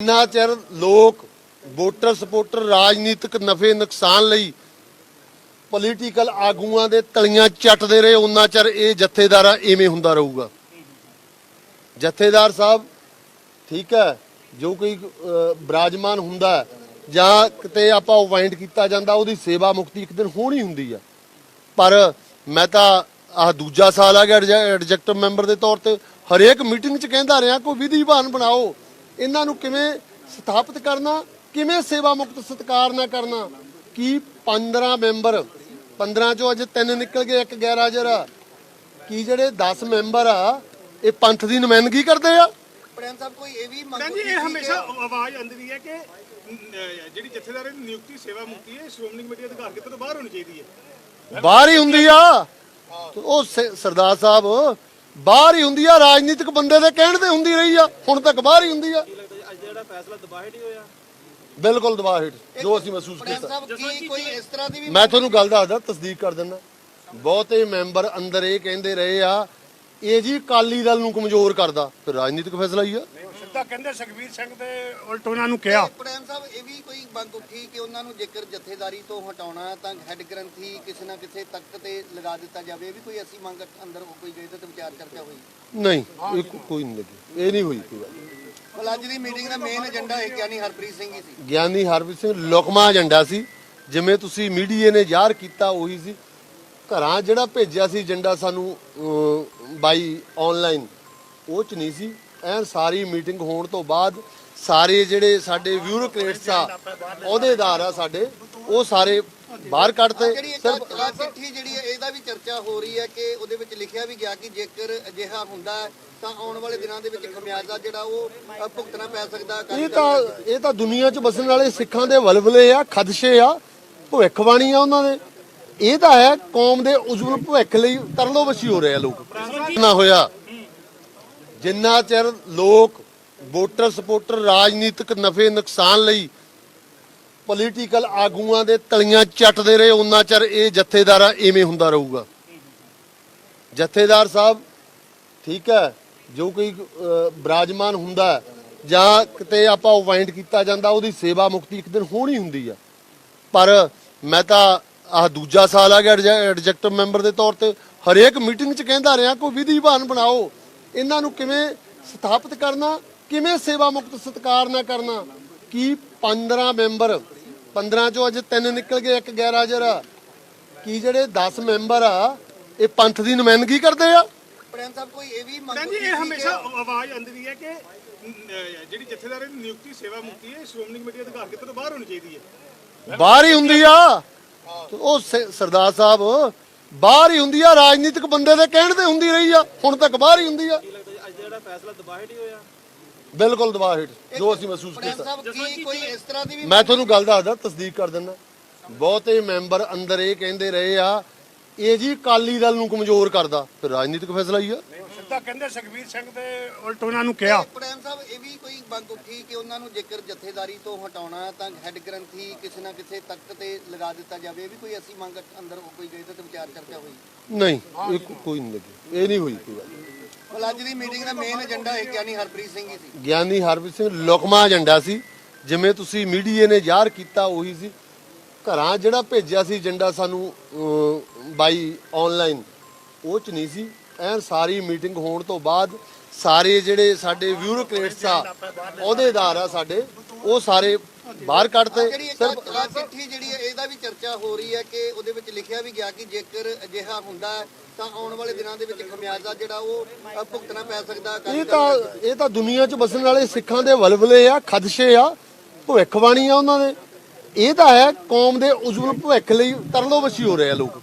ਜਿੰਨਾ ਚਿਰ ਲੋਕ ਵੋਟਰ ਸਪੋਰਟਰ ਰਾਜਨੀਤਿਕ ਨਫੇ ਨੁਕਸਾਨ ਲਈ ਪੋਲੀਟੀਕਲ ਆਗੂਆਂ ਦੇ ਤਲੀਆਂ ਚੱਟਦੇ ਰਹੇ ਉਹਨਾਂ ਚਿਰ ਇਹ ਜਥੇਦਾਰਾ ਐਵੇਂ ਹੁੰਦਾ ਰਹੂਗਾ। ਜਥੇਦਾਰ ਸਾਹਿਬ, ਠੀਕ ਹੈ, ਜੋ ਕੋਈ ਬਰਾਜਮਾਨ ਹੁੰਦਾ ਜਾਂ ਕਿਤੇ ਆਪਾਂ ਅਪਾਇੰਟ ਕੀਤਾ ਜਾਂਦਾ, ਉਹਦੀ ਸੇਵਾ ਮੁਕਤੀ ਇੱਕ ਦਿਨ ਹੋਣੀ ਹੁੰਦੀ ਆ। ਪਰ ਮੈਂ ਤਾਂ ਆਹ ਦੂਜਾ ਸਾਲ ਆ ਗਿਆ ਐਡਜੈਕਟਿਵ ਮੈਂਬਰ ਦੇ ਤੌਰ ਤੇ ਹਰੇਕ ਮੀਟਿੰਗ 'ਚ ਕਹਿੰਦਾ ਰਿਹਾ, ਕੋਈ ਵਿਧੀ ਵਿਧਾਨ ਬਣਾਓ। ਇਹਨਾਂ ਨੂੰ ਕਿਵੇਂ ਸਥਾਪਿਤ ਕਰਨਾ ਕਿਵੇਂ ਸੇਵਾ ਮੁਕਤ ਸਤਕਾਰ ਨਾ ਕਰਨਾ ਕੀ 15 ਮੈਂਬਰ 15 ਚੋਂ ਅੱਜ ਤਿੰਨ ਨਿਕਲ ਗਏ ਇੱਕ ਗੈਰ ਹਾਜ਼ਰ ਆ। ਕੀ ਜਿਹੜੇ 10 ਮੈਂਬਰ ਆ ਇਹ ਪੰਥ ਦੀ ਨੁਮਾਇੰਦਗੀ ਕਰਦੇ ਆ? ਪ੍ਰੇਮ ਸਾਹਿਬ ਕੋਈ ਇਹ ਵੀ ਮੰਗ ਉੱਠੀ ਇਹ ਹਮੇਸ਼ਾ ਆਵਾਜ਼ ਆਉਂਦੀ ਹੈ ਕਿ ਜਿਹੜੀ ਜਥੇਦਾਰਾਂ ਦੀ ਨਿਯੁਕਤੀ ਸੇਵਾ ਮੁਕਤੀ ਹੈ ਸ਼੍ਰੋਮਣੀ ਕਮੇਟੀ ਦੇ ਅਧਿਕਾਰ ਖੇਤਰ ਤੋਂ ਬਾਹਰ ਹੋਣੀ ਚਾਹੀਦੀ ਹੈ? ਬਾਹਰ ਹੀ ਹੁੰਦੀ ਆ। ਉਹ ਸਰਦਾਰ ਸਾਹਿਬ ਬਾਹਰ ਹੀ ਹੁੰਦੀ ਆ ਰਾਜਨੀਤਿਕ ਬੰਦੇ ਦੇ ਕਹਿਣ ਤੇ ਹੁੰਦੀ ਰਹੀ ਆ ਹੁਣ ਤੱਕ ਬਾਹਰ ਹੀ ਹੁੰਦੀ ਆ। ਅੱਜ ਜਿਹੜਾ ਫੈਸਲਾ ਦਬਾਹਿਟ ਹੀ ਹੋਇਆ? ਬਿਲਕੁਲ ਦਬਾਅ ਹੇਠ ਜੋ ਅਸੀਂ ਮਹਿਸੂਸ ਕੀਤਾ। ਸਾਹਿਬ ਕੀ ਕੋਈ ਇਸ ਤਰ੍ਹਾਂ ਦੀ ਵੀ ਮੈਂ ਤੁਹਾਨੂੰ ਗੱਲ ਦੱਸਦਾ ਤਸਦੀਕ ਕਰ ਦਿੰਦਾ। ਬਹੁਤੇ ਮੈਂਬਰ ਅੰਦਰ ਇਹ ਕਹਿੰਦੇ ਰਹੇ ਆ ਇਹ ਜੀ ਅਕਾਲੀ ਦਲ ਨੂੰ ਕਮਜ਼ੋਰ ਕਰਦਾ ਫਿਰ ਰਾਜਨੀਤਿਕ ਫੈਸਲਾ ਹੀ ਆ। ਸਿੱਧਾ ਕਹਿੰਦੇ ਸੁਖਬੀਰ ਸਿੰਘ ਦੇ ਉਲਟ ਉਹਨਾਂ ਨੂੰ ਕਿਹਾ। ਪ੍ਰੇਮ ਸਾਹਿਬ ਇਹ ਵੀ ਕੋਈ ਮੰਗ ਉੱਠੀ ਕਿ ਉਹਨਾਂ ਨੂੰ ਜੇਕਰ ਜਥੇਦਾਰੀ ਤੋਂ ਹਟਾਉਣਾ ਤਾਂ ਹੈੱਡ ਗ੍ਰੰਥੀ ਕਿਸੇ ਨਾ ਕਿਸੇ ਤਖਤ ਤੇ ਲਗਾ ਦਿੱਤਾ ਜਾਵੇ। ਇਹ ਵੀ ਕੋਈ ਅਸੀਂ ਮੰਗ ਅੰਦਰ ਕੋਈ ਗਈ ਤਾਂ ਵਿਚਾਰ ਚਰਚਾ ਹੋਈ? ਨਹੀਂ ਇਹ ਕੋ- ਕੋਈ ਨਹੀਂ ਲੱਗੀ। ਇਹ ਨਹੀਂ ਹੋਈ ਕੋਈ ਗੱਲ। ਮਤਲਬ ਅੱਜ ਦੀ ਮੀਟਿੰਗ ਦਾ ਮੇਨ ਏਜੰਡਾ ਇਹ ਗਿਆਨੀ ਹਰਪ੍ਰੀਤ ਸਿੰਘ ਹੀ ਸੀ। ਗਿਆਨੀ ਹਰਪ੍ਰੀਤ ਸਿੰਘ ਲੁਕਮਾ ਏਜੰਡਾ ਸੀ। ਜਿਵੇਂ ਤੁਸੀਂ ਮੀਡੀਆ ਨੇ ਜ਼ਾਹਰ ਕੀਤਾ ਉਹੀ ਸੀ। ਘਰਾਂ ਜਿਹੜਾ ਭੇਜਿਆ ਸੀ ਏਜੰਡਾ ਸਾਨੂੰ ਬਾਈ ਆਨਲਾਈਨ ਉਹ ਚ ਨਹੀਂ ਸੀ। ਐਨ ਸਾਰੀ ਮੀਟਿੰਗ ਹੋਣ ਤੋਂ ਬਾਅਦ ਸਾਰੇ ਜਿਹੜੇ ਸਾਡੇ ਬਿਊਰੋਕਰੇਟਸ ਆ ਅਹੁਦੇਦਾਰ ਆ ਸਾਡੇ ਉਹ ਸਾਰੇ ਬਾਹਰ ਕੱਢਤੇ। ਸਿਰਫ ਆਹ ਚਿੱਠੀ ਜਿਹੜੀ ਹੈ ਇਹਦਾ ਵੀ ਚਰਚਾ ਹੋ ਰਹੀ ਹੈ ਕਿ ਉਹਦੇ ਵਿੱਚ ਲਿਖਿਆ ਵੀ ਗਿਆ ਕਿ ਜੇਕਰ ਅਜਿਹਾ ਹੁੰਦਾ ਤਾਂ ਆਉਣ ਵਾਲੇ ਦਿਨਾਂ ਦੇ ਵਿੱਚ ਖਮਿਆਜ਼ਾ ਜਿਹੜਾ ਉਹ ਅ, ਭੁਗਤਣਾ ਪੈ ਸਕਦਾ ਅਕਾਲੀ ਇਹ ਤਾਂ ਇਹ ਤਾਂ ਦੁਨੀਆ 'ਚ ਵਸਣ ਵਾਲੇ ਸਿੱਖਾਂ ਦੇ ਵਲਵਲੇ ਆ ਖਦਸ਼ੇ ਆ ਭਵਿੱਖਬਾਣੀ ਆ ਉਹਨਾਂ ਦੇ। ਇਹ ਤਾਂ ਹੈ ਕੌਮ ਦੇ ਉਜਵਲ ਭਵਿੱਖ ਲਈ ਤਰਲੋਵਸੀ ਹੋ ਰਹੇ ਆ ਲੋਕ। ਨਾ ਹੋਇਆ। ਜਿੰਨਾ ਚਿਰ ਲੋਕ ਵੋਟਰ ਸਪੋਰਟਰ ਰਾਜਨੀਤਿਕ ਨਫੇ ਨੁਕਸਾਨ ਲਈ ਪੋਲੀਟੀਕਲ ਆਗੂਆਂ ਦੇ ਤਲੀਆਂ ਚੱਟਦੇ ਰਹੇ ਉਹਨਾਂ ਚਿਰ ਇਹ ਜਥੇਦਾਰਾਂ ਐਵੇਂ ਹੁੰਦਾ ਰਹੂਗਾ। ਜਥੇਦਾਰ ਸਾਹਿਬ ਠੀਕ ਹੈ ਜੋ ਕੋਈ ਅਹ, ਬਰਾਜਮਾਨ ਹੁੰਦਾ ਜਾਂ ਕਿਤੇ ਆਪਾਂ ਅਪਾਇੰਟ ਕੀਤਾ ਜਾਂਦਾ ਉਹਦੀ ਸੇਵਾ ਮੁਕਤੀ ਇੱਕ ਦਿਨ ਹੋਣੀ ਹੁੰਦੀ ਆ। ਪਰ ਮੈਂ ਤਾਂ ਆਹ ਦੂਜਾ ਸਾਲ ਆ ਗਿਆ ਐਡਜੈਕਟਿਵ ਮੈਂਬਰ ਦੇ ਤੌਰ ਤੇ ਹਰੇਕ ਮੀਟਿੰਗ 'ਚ ਕਹਿੰਦਾ ਰਿਹਾ ਕੋਈ ਵਿਧੀ ਵਿਧਾਨ ਬਣਾਓ। ਇਹਨਾਂ ਨੂੰ ਕਿਵੇਂ ਸਥਾਪਿਤ ਕਰਨਾ ਕਿਵੇਂ ਸੇਵਾ ਮੁਕਤ ਸਤਕਾਰ ਨਾ ਕਰਨਾ ਕੀ 15 ਮੈਂਬਰ 15 ਚੋਂ ਅੱਜ ਤਿੰਨ ਨਿਕਲ ਗਏ ਇੱਕ ਗੈਰ ਹਾਜ਼ਰ ਆ। ਕੀ ਜਿਹੜੇ 10 ਮੈਂਬਰ ਆ ਇਹ ਪੰਥ ਦੀ ਨੁਮਾਇੰਦਗੀ ਕਰਦੇ ਆ? ਪ੍ਰੇਮ ਸਾਹਿਬ ਕੋਈ ਇਹ ਵੀ ਮੰਗ ਇਹ ਹਮੇਸ਼ਾ ਆਵਾਜ਼ ਆਉਂਦੀ ਹੈ ਕਿ ਜਿਹੜੀ ਜਥੇਦਾਰਾਂ ਦੀ ਨਿਯੁਕਤੀ ਸੇਵਾ ਮੁਕਤੀ ਹੈ ਸ਼੍ਰੋਮਣੀ ਕਮੇਟੀ ਦੇ ਅਧਿਕਾਰ ਖੇਤਰ ਤੋਂ ਬਾਹਰ ਹੋਣੀ ਚਾਹੀਦੀ ਹੈ? ਬਾਹਰ ਹੀ ਹੁੰਦੀ ਆ। ਉਹ ਸਰਦਾਰ ਸਾਹਿਬ ਬਾਹਰ ਹੀ ਹੁੰਦੀ ਆ ਰਾਜਨੀਤਿਕ ਬੰਦੇ ਦੇ ਕਹਿਣ ਤੇ ਹੁੰਦੀ ਰਹੀ ਆ ਹੁਣ ਤੱਕ ਬਾਹਰ ਹੀ ਹੁੰਦੀ ਆ। ਅੱਜ ਜਿਹੜਾ ਫੈਸਲਾ ਦਬਾਹਿਟ ਹੀ ਹੋਇਆ? ਬਿਲਕੁਲ ਦਬਾਅ ਹੇਠ ਜੋ ਅਸੀਂ ਮਹਿਸੂਸ ਕੀਤਾ। ਮੈਂ ਤੁਹਾਨੂੰ ਗੱਲ ਦੱਸਦਾ ਤਸਦੀਕ ਕਰ ਦਿੰਦਾ। ਬਹੁਤੇ ਮੈਂਬਰ ਅੰਦਰ ਇਹ ਕਹਿੰਦੇ ਰਹੇ ਆ ਇਹ ਜੀ ਅਕਾਲੀ ਦਲ ਨੂੰ ਕਮਜ਼ੋਰ ਕਰਦਾ। ਫਿਰ ਰਾਜਨੀਤਿਕ ਫੈਸਲਾ ਹੀ ਆ। ਸਿੱਧਾ ਕਹਿੰਦੇ ਸੁਖਬੀਰ ਸਿੰਘ ਦੇ ਉਲਟ ਉਹਨਾਂ ਨੂੰ ਕਿਹਾ। ਪ੍ਰੇਮ ਸਾਹਿਬ ਇਹ ਵੀ ਕੋਈ ਮੰਗ ਉੱਠੀ ਕਿ ਉਹਨਾਂ ਨੂੰ ਜੇਕਰ ਜਥੇਦਾਰੀ ਤੋਂ ਹਟਾਉਣਾ ਤਾਂ ਹੈੱਡ ਗ੍ਰੰਥੀ ਕਿਸੇ ਨਾ ਕਿਸੇ ਤਖਤ ਤੇ ਲਗਾ ਦਿੱਤਾ ਜਾਵੇ। ਇਹ ਵੀ ਕੋਈ ਅਸੀਂ ਮੰਗ ਅੰਦਰ ਕੋਈ ਗਈ ਤਾਂ ਵਿਚਾਰ ਚਰਚਾ ਹੋਈ? ਨਹੀਂ ਕੋਈ ਨਹੀਂ ਲੱਗੀ। ਇਹ ਨਹੀਂ ਹੋਈ ਕੋਈ ਗੱਲ ਮਤਲਬ ਅੱਜ ਦੀ ਮੀਟਿੰਗ ਦਾ ਮੇਨ ਏਜੰਡਾ ਇਹ ਗਿਆਨੀ ਹਰਪ੍ਰੀਤ ਸਿੰਘ ਹੀ ਸੀ। ਗਿਆਨੀ ਹਰਪ੍ਰੀਤ ਸਿੰਘ ਲੁਕਮਾ ਏਜੰਡਾ ਸੀ। ਜਿਵੇਂ ਤੁਸੀਂ ਮੀਡੀਆ ਨੇ ਜ਼ਾਹਰ ਕੀਤਾ ਉਹੀ ਸੀ। ਘਰਾਂ ਜਿਹੜਾ ਭੇਜਿਆ ਸੀ ਏਜੰਡਾ ਸਾਨੂੰ ਬਾਈ ਆਨਲਾਈਨ ਉਹ ਚ ਨਹੀਂ ਸੀ। ਐਨ ਸਾਰੀ ਮੀਟਿੰਗ ਹੋਣ ਤੋਂ ਬਾਅਦ ਸਾਰੇ ਜਿਹੜੇ ਸਾਡੇ ਬਿਊਰੋਕਰੇਟਸ ਆ ਅਹੁਦੇਦਾਰ ਆ ਸਾਡੇ ਉਹ ਸਾਰੇ ਬਾਹਰ ਕੱਢਤੇ। ਸਿਰਫ ਚਿੱਠੀ ਜਿਹੜੀ ਹੈ ਇਹਦਾ ਵੀ ਚਰਚਾ ਹੋ ਰਹੀ ਹੈ ਕਿ ਉਹਦੇ ਵਿੱਚ ਲਿਖਿਆ ਵੀ ਗਿਆ ਕਿ ਜੇਕਰ ਅਜਿਹਾ ਹੁੰਦਾ ਤਾਂ ਆਉਣ ਵਾਲੇ ਦਿਨਾਂ ਦੇ ਵਿੱਚ ਖਮਿਆਜ਼ਾ ਜਿਹੜਾ ਉਹ ਭੁਗਤਣਾ ਪੈ ਸਕਦਾ ਇਹ ਤਾਂ ਇਹ ਤਾਂ ਦੁਨੀਆ 'ਚ ਵਸਣ ਵਾਲੇ ਸਿੱਖਾਂ ਦੇ ਵਲਵਲੇ ਆ ਖਦਸ਼ੇ ਆ ਭਵਿੱਖਬਾਣੀ ਆ ਉਹਨਾਂ ਦੇ। ਇਹ ਤਾਂ ਹੈ ਕੌਮ ਦੇ ਉਜਵਲ ਭਵਿੱਖ ਲਈ ਤਰਲੋਵਸੀ ਹੋ ਰਹੇ ਆ ਲੋਕ।